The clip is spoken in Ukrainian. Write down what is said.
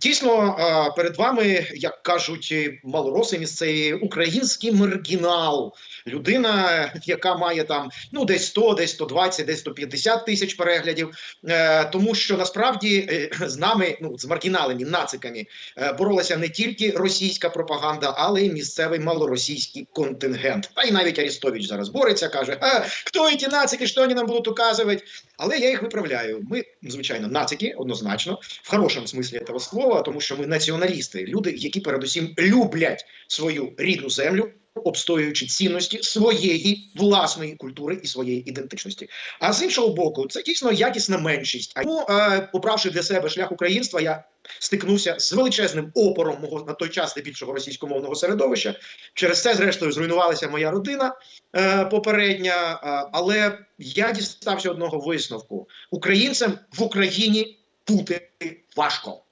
Дійсно, перед вами, як кажуть е, малороси місцеві, український маргінал, людина, яка має там ну десь 100, десь 120, десь 150 тисяч переглядів. Е, Тому що насправді е, з нами, ну з маргіналами, нациками, боролася не тільки російська пропаганда, але й місцевий малоросійський контингент. Та й навіть Арістович зараз бореться, каже: а, хто ці нацики, що вони нам будуть указувати? Але я їх виправляю. Ми, звичайно, нацики однозначно, в хорошому смислі цього слова, тому що ми націоналісти, люди, які передусім люблять свою рідну землю. Обстоюючи цінності своєї власної культури і своєї ідентичності, а з іншого боку, це дійсно якісна меншість. А тому, е, обравши для себе шлях українства, я стикнувся з величезним опором мого на той час здебільшого російськомовного середовища. Через це, зрештою, зруйнувалася моя родина е, попередня. Е, але я дістався одного висновку: українцям в Україні бути важко.